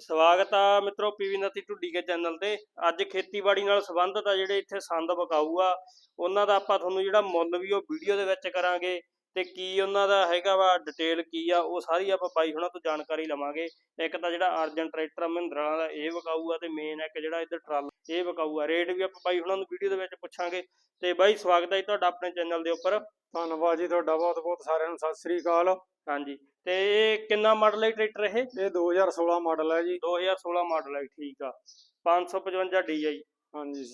ਸਵਾਗਤ ਆ ਮਿੱਤਰੋ ਪੀਵੀ ਨਤੀ ਢੁੱਡੀ ਕੇ ਚੈਨਲ ਤੇ। ਅੱਜ ਖੇਤੀਬਾੜੀ ਨਾਲ ਸੰਬੰਧਿਤ ਆ ਜਿਹੜੇ ਇੱਥੇ ਸੰਦ ਵਿਕਾਊ ਆ, ਉਹਨਾਂ ਦਾ ਆਪਾਂ ਤੁਹਾਨੂੰ ਜਿਹੜਾ ਮੁੱਲ ਵੀ ਉਹ ਵੀਡੀਓ ਦੇ ਵਿੱਚ ਕਰਾਂਗੇ। ਤੇ ਕੀ ਉਹਨਾਂ ਦਾ ਹੈਗਾ ਵਾ ਡਿਟੇਲ ਕੀ ਆ ਉਹ ਸਾਰੀ ਆਪਾਂ ਬਾਈ ਹੁਣਾਂ ਤੋਂ ਜਾਣਕਾਰੀ ਲਵਾਂਗੇ। ਇੱਕ ਤਾਂ ਜਿਹੜਾ ਅਰਜਨ ਟਰੈਕਟਰ ਮਹਿੰਦਰਾ ਦਾ ਇਹ ਵਿਕਾਊ ਆ ਤੇ ਮੇਨ ਇੱਕ ਜਿਹੜਾ ਇੱਧਰ ਟਰਾਲਾ ਇਹ ਵਿਕਾਊ ਆ। ਰੇਟ ਵੀ ਆਪਾਂ ਬਾਈ ਹੁਣਾਂ ਨੂੰ ਵੀਡੀਓ ਦੇ ਵਿੱਚ ਪੁੱਛਾਂਗੇ। ਤੇ ਬਾਈ ਸਵਾਗਤ ਹੈ ਤੁਹਾਡਾ ਆਪਣੇ ਚੈਨਲ ਦੇ ਉੱਪਰ। ਧੰਨਵਾਦ ਜੀ ਤੁਹਾਡਾ ਬਹੁਤ ਬਹੁਤ ਸਾਰਿਆਂ ਨੂੰ। ਸਤਿ ਸ੍ਰੀ ਅਕਾਲ। ਹਾਂਜੀ। ਤੇ ਇਹ ਕਿੰਨਾ ਮਾਡਲ ਹੈ ਟਰੈਕਟਰ ਇਹ? ਇਹ 2016 ਮਾਡਲ ਹੈ ਜੀ। 2016 ਮਾਡਲ ਹੈ ਠੀਕ ਆ। 555 DI ਹਾਂਜੀ।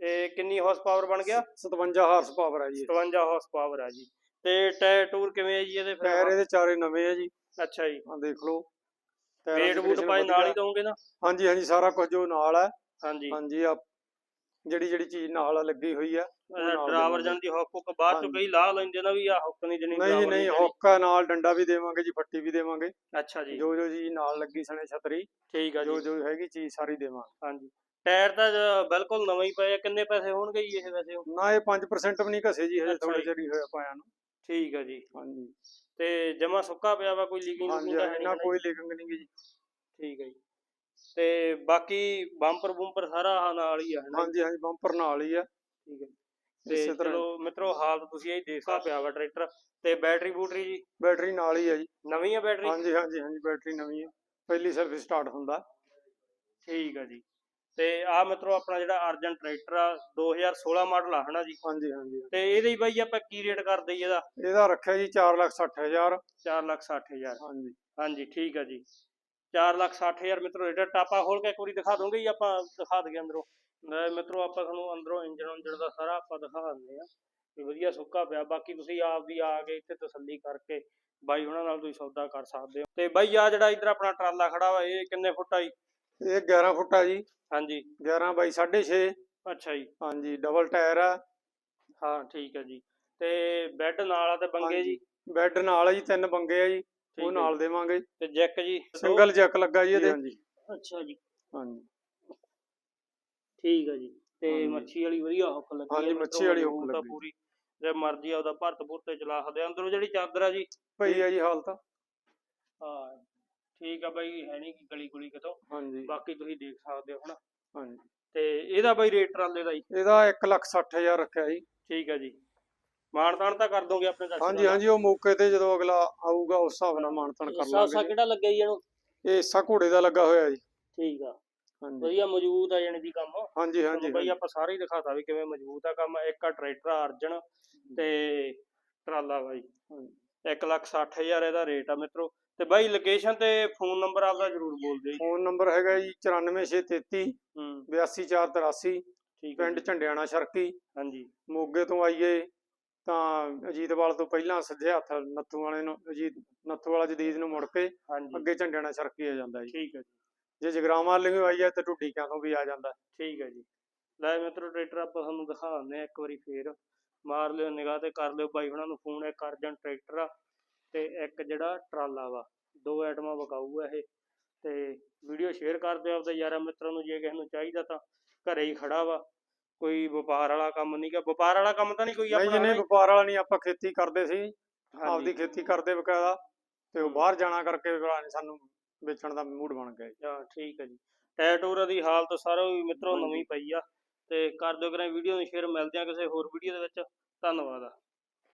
ਇਹ ਕਿੰਨੀ ਹਾਰਸ ਪਾਵਰ ਬਣ ਗਿਆ? 57 ਹਾਰਸ ਪਾਵਰ ਹੈ ਜੀ। 57 ਹਾਰਸ ਪਾਵਰ ਆ ਜੀ। ਤੇ ਟਾਇਰ ਟੂਰ ਕਿਵੇਂ ਹੈ ਜੀ ਇਹਦੇ ਫਿਰ? ਟਾਇਰ ਇਹਦੇ ਚਾਰੇ ਨਵੇਂ ਹੈ ਜੀ। ਅੱਛਾ ਜੀ। ਆ ਦੇਖ ਲਓ। ਟਾਇਰਾਂ ਵੇਟ ਬੂਟ condition ਪਾਈ ਨਾਲ ਹੀ। ਦਵੋਗੇ ਨਾ? ਹਾਂਜੀ ਹਾਂਜੀ ਸਾਰਾ ਕੁਝ ਜੋ ਨਾਲ ਹੈ ਹਾਂਜੀ। ਹਾਂਜੀ ਆ ਜਿਹੜੀ ਜਿਹੜੀ ਚੀਜ਼ ਨਾਲ ਲੱਗੀ ਹੋਈ ਨਾਲ ਡਰਾਈਵਰ। ਜਾਂਦੀ ਹੁੱਕ ਹੁੱਕ ਬਾਅਦ ਚ। ਕਈ ਲਾ ਲੈਂਦੇ ਨਾ ਵੀ ਆ ਹੁੱਕ ਨਹੀਂ ਦੇਣੀ ਨਹੀਂ ਨਹੀਂ। ਹੁੱਕ ਨਾਲ ਡੰਡਾ ਵੀ ਦੇਵਾਂਗੇ ਜੀ ਫੱਟੀ ਵੀ ਦੇਵਾਂਗੇ। ਅੱਛਾ ਜੀ। ਜੋ ਜੋ ਚੀਜ਼ ਨਾਲ ਲੱਗੀ ਸਣੇ ਛਤਰੀ ਠੀਕ ਆ ਜੋ। ਜੀ ਜੋ ਹੈਗੀ ਚੀਜ਼ ਸਾਰੀ ਦੇਵਾਂਗੇ। ਹਾਂਜੀ। ਟਾਇਰ ਤਾਂ ਜ- ਬਿਲਕੁਲ ਨਵੇਂ ਹੀ ਪਏ ਆ ਕਿੰਨੇ ਪੈਸੇ ਹੋਣਗੇ ਜੀ ਇਹ ਵੈਸੇ? ਨਾ ਇਹ 5% ਵੀ ਨਹੀਂ ਘਸੇ ਜੀ ਹਜੇ ਥੋੜੇ ਜੀ। ਚਿਰ ਹੀ ਹੋਇਆ ਪਾਇਆ ਨੂੰ। ਠੀਕ ਆ ਜੀ। ਹਾਂਜੀ। ਤੇ ਜਮਾ ਸੁੱਕਾ ਪਿਆ ਵਾ ਕੋਈ ਲੀਕਿੰਗ ਹਾਂਜੀ ਲੂਕਿੰਗ ਤਾਂ ਹੈ ਇਹਨਾਂ ਨਹੀਂ ਕੋਈ ਲਿਖੰਗ ਨਹੀਂ ਗੀ ਜੀ। ਠੀਕ ਹੈ ਜੀ। ਤੇ ਬਾਕੀ ਬੰਪਰ ਬੂੰਪਰ ਸਾਰਾ ਆਹ ਨਾਲ ਹੀ ਆ ਹੈ ਨਾ ਹਾਂਜੀ ਹਾਂਜੀ ਬੰਪਰ ਨਾਲ ਹੀ ਆ। ਠੀਕ ਹੈ ਤੇ ਇਸੇ ਤਰ੍ਹਾਂ ਚਲੋ ਮਿੱਤਰੋ ਹਾਲਤ ਤੁਸੀਂ ਇਹ ਦੇਖਾ ਪਿਆ ਵਾ ਟਰੈਕਟਰ। ਤੇ ਬੈਟਰੀ ਬੂਟਰੀ ਜੀ? ਬੈਟਰੀ ਨਾਲ ਹੀ ਆ ਜੀ। ਨਵੀਂ ਆ ਬੈਟਰੀ ਹਾਂਜੀ ਹਾਂਜੀ ਹਾਂਜੀ ਬੈਟਰੀ ਨਵੀਂ ਹੈ ਪਹਿਲੀ ਸਰਵਿਸ ਸਟਾਰਟ ਹੁੰਦਾ। ਠੀਕ ਆ ਜੀ। ਤੇ ਆ ਮਿੱਤਰੋ ਆਪਣਾ ਜਿਹੜਾ ਅਰਜਨ ਟਰੈਕਟਰ ਆ 2016 ਮਾਡਲ ਆ ਹਨਾ ਜੀ? ਹਾਂਜੀ ਹਾਂਜੀ ਤੇ ਇਹਦੇ ਹੀ ਬਾਈ ਆਪਾਂ ਕੀ ਰੇਟ ਕਰਦੇ ਜੀ ਇਹਦਾ? ਇਹਦਾ ਰੱਖਿਆ ਜੀ 460000 460000 ਹਾਂਜੀ। ਹਾਂਜੀ ਠੀਕ ਆ ਜੀ। 460000 ਮਿੱਤਰੋ ਰੇਟ ਟਾਪਾ ਖੋਲ ਕੇ ਇੱਕ ਵਾਰੀ ਦਿਖਾ ਦੋਗੇ ਜੀ ਆਪਾਂ? ਦਿਖਾ ਦਈਏ ਅੰਦਰੋਂ ਮਿੱਤਰੋ ਆਪਾਂ ਤੁਹਾਨੂੰ ਅੰਦਰੋਂ ਇੰਜਨ ਉਂਜਨ ਦਾ ਸਾਰਾ ਆਪਾਂ ਦਿਖਾ ਦਿੰਦੇ ਆ ਵੀ ਵਧੀਆ ਸੁੱਕਾ ਪਿਆ। ਬਾਕੀ ਤੁਸੀਂ ਆਪ ਦੀ ਆ ਕੇ ਇੱਥੇ ਤਸੱਲੀ ਕਰਕੇ ਬਾਈ ਉਹਨਾਂ ਨਾਲ ਤੁਸੀਂ ਸੌਦਾ ਕਰ ਸਕਦੇ ਹੋ। ਤੇ ਬਾਈ ਆ ਜਿਹੜਾ ਇੱਧਰ ਆਪਣਾ ਟਰਾਲਾ ਖੜਾ ਵਾ ਇਹ ਕਿੰਨੇ ਫੁੱਟ ਆ ਜੀ? ਇਹ 11 ਫੁੱਟ ਆ ਜੀ। ਹਾਂਜੀ। 11 ਬਾਈ 6.5 ਅੱਛਾ ਜੀ। ਹਾਂਜੀ ਡਬਲ ਟਾਇਰ ਆ। ਹਾਂ ਠੀਕ ਹੈ ਜੀ। ਤੇ ਬੈੱਡ ਨਾਲ ਆ ਤੇ ਬੰਗੇ ਜੀ? ਬੈੱਡ ਨਾਲ ਆ ਜੀ ਤਿੰਨ ਬੰਗੇ ਆ ਜੀ। ਉਹ ਨਾਲ ਦੇਵਾਂਗੇ। ਤੇ ਜੈਕ ਜੀ? ਸਿੰਗਲ ਜੈਕ ਲੱਗਾ ਜੀ ਇਹਦੇ। ਹਾਂਜੀ। ਅੱਛਾ ਜੀ। ਹਾਂਜੀ। ਠੀਕ ਹੈ ਜੀ। ਤੇ। ਮੱਛੀ ਵਾਲੀ ਵਧੀਆ ਹੁੱਕ ਲੱਗੀ ਹਾਂਜੀ, ਮੱਛੀ ਵਾਲੀ ਹੁੱਕ ਲੱਗੀ। ਪੂਰੀ ਜੇ ਮਰਜ਼ੀ ਆ ਉਹਦਾ ਭਰਤ ਭੁਰਤੇ ਚਲਾ ਸਕਦੇ। ਅੰਦਰੋਂ ਜਿਹੜੀ ਚਾਦਰ ਆ ਜੀ ਪਈ ਆ ਜੀ ਹਾਲਤ। ਹਾਂ। ਠੀਕ ਆ ਬਾਈ ਹੈ ਨਹੀਂ ਗਲੀ ਗੁਲੀ ਕਿਤੋਂ। ਹਾਂਜੀ। ਬਾਕੀ ਤੁਸੀਂ ਦੇਖ ਸਕਦੇ ਹੋ ਹਨਾ। ਹਾਂਜੀ। ਤੇ ਇਹਦਾ ਬਾਈ ਰੇਟ ਟਰਾਲੇ ਦਾ ਜੀ। ਇਹਦਾ 160000 ਰੱਖਿਆ ਜੀ। ਠੀਕ ਆ ਜੀ। ਮਾਣ ਤਾਣ ਤਾਂ ਕਰ ਦੋਗੇ ਆਪਣੇ customer ਹਾਂਜੀ? ਹਾਂਜੀ ਉਹ ਮੌਕੇ ਤੇ ਜਦੋਂ ਅਗਲਾ ਆਊਗਾ ਉਸ ਹਿਸਾਬ ਨਾਲ ਮਾਨਤਨ ਕਰ ਲਾਂਗੇ ਜੀ। ਕਿਹੜਾ ਲੱਗਿਆ ਜੀ ਇਹਨੂੰ? ਇਹ ਹਿੱਸਾ ਘੋੜੇ ਦਾ ਲੱਗਾ ਹੋਇਆ ਜੀ। ਠੀਕ ਆ। ਹਾਂਜੀ। ਵਧੀਆ ਮਜ਼ਬੂਤ ਆ ਜਾਣੀ ਦੀ ਕੰਮ। ਹਾਂਜੀ ਹਾਂਜੀ ਬਾਈ ਆਪਾਂ ਸਾਰੇ ਹੀ ਦਿਖਾਤਾ ਵੀ ਕਿਵੇਂ ਮਜ਼ਬੂਤ ਆ ਕੰਮ। ਇੱਕ ਆ ਟਰੈਕਟਰ ਆ ਅਰਜਨ ਤੇ ਟਰਾਲਾ ਬਾਈ। ਇੱਕ ਲੱਖ ਸੱਠ ਹਜ਼ਾਰ ਇਹਦਾ ਰੇਟ ਆ ਮਿੱਤਰੋ। ਤੇ ਬਾਈ ਲੋਕੇਸ਼ਨ ਤੇ ਫੋਨ ਨੰਬਰ ਆਪਦਾ ਜਰੂਰ ਬੋਲ ਦਿਓ ਫੋਨ ਨੰਬਰ ਹੈਗਾ ਜੀ 94633 ਹੂੰ। 82483 ਠੀਕ ਹੈ ਪਿੰਡ। ਝੰਡਿਆਣਾ ਸ਼ਰਕੀ। ਹਾਂਜੀ। ਮੋਗੇ ਤੋਂ ਆਈਏ ਤਾਂ ਅਜੀਤਵਾਲ ਤੋਂ ਪਹਿਲਾਂ ਸੱਜੇ ਹੱਥ ਨੱਥੂ ਵਾਲੇ ਨੂੰ ਅਜੀਤ ਨੱਥੂ ਵਾਲਾ ਜਦੀਦ ਨੂੰ ਮੁੜ ਕੇ ਅੱਗੇ ਝੰਡਿਆਣਾ ਸ਼ਰਕੀ ਆ ਜਾਂਦਾ ਜੀ। ਠੀਕ ਹੈ ਜੀ। ਜੇ ਜਗਰਾਵਾਂ ਵਾਲੇ ਆਈਏ ਤੇ ਢੁੱਡੀਕਿਆਂ ਤੋਂ ਵੀ ਆ ਜਾਂਦਾ। ਠੀਕ ਹੈ ਜੀ। ਲੈ ਮਿੱਤਰੋ ਟਰੈਕਟਰ ਆਪਾਂ ਤੁਹਾਨੂੰ ਦਿਖਾ ਦਿੰਦੇ ਆ ਇੱਕ ਵਾਰੀ ਫੇਰ। ਮਾਰ ਲਿਓ ਨਿਗਾਹ ਤੇ ਕਰ ਲਿਓ। ਬਾਈ ਹੁਣਾਂ ਨੂੰ ਫੋਨ ਇੱਕ ਅਰਜਨ ਟਰੈਕਟਰ ਆ ਤੇ ਇੱਕ ਜਿਹੜਾ ਟਰਾਲਾ ਵਾ। ਦੋ ਆਈਟਮਾਂ ਵਿਕਾਊ ਆ ਇਹ। ਤੇ ਵੀਡੀਓ ਸ਼ੇਅਰ ਕਰ ਦਿਓ ਆਪਦੇ ਯਾਰਾਂ ਮਿੱਤਰਾਂ ਨੂੰ ਜੇ ਕਿਸੇ ਨੂੰ ਚਾਹੀਦਾ ਤਾਂ। ਘਰੇ ਹੀ ਖੜਾ ਵਾ। ਕੋਈ ਵਪਾਰ ਵਾਲਾ ਕੰਮ ਨਹੀਂ ਗਾ। ਵਪਾਰ ਵਾਲਾ ਕੰਮ ਤਾਂ ਨਹੀਂ ਕੋਈ ਨਹੀਂ ਆਪਣਾ ਜਿਹਨੇ ਹਨਾ? ਵਪਾਰ ਵਾਲਾ ਨਹੀਂ ਆਪਾਂ ਖੇਤੀ ਕਰਦੇ ਸੀ। ਆਪਦੀ ਖੇਤੀ ਕਰਦੇ ਬਕਾਇਦਾ। ਤੇ ਉਹ ਬਾਹਰ ਜਾਣਾ ਕਰਕੇ ਸਾਨੂੰ ਵੇਚਣ ਦਾ ਮੂਡ ਬਣ ਗਿਆ ਜੀ। ਹਾਂ ਠੀਕ ਹੈ ਜੀ। ਟੈਟੂਰਾ ਦੀ ਹਾਲਤ ਸਾਰਾ ਮਿੱਤਰੋ। ਨਵੀਂ ਪਈ ਆ। ਤੇ ਕਰ ਦਿਓ ਕਰਾਂ ਵੀਡੀਓ ਨੂੰ ਸ਼ੇਅਰ ਮਿਲਦੇ ਆ ਕਿਸੇ ਹੋਰ ਵੀਡੀਓ ਦੇ ਵਿੱਚ। ਧੰਨਵਾਦ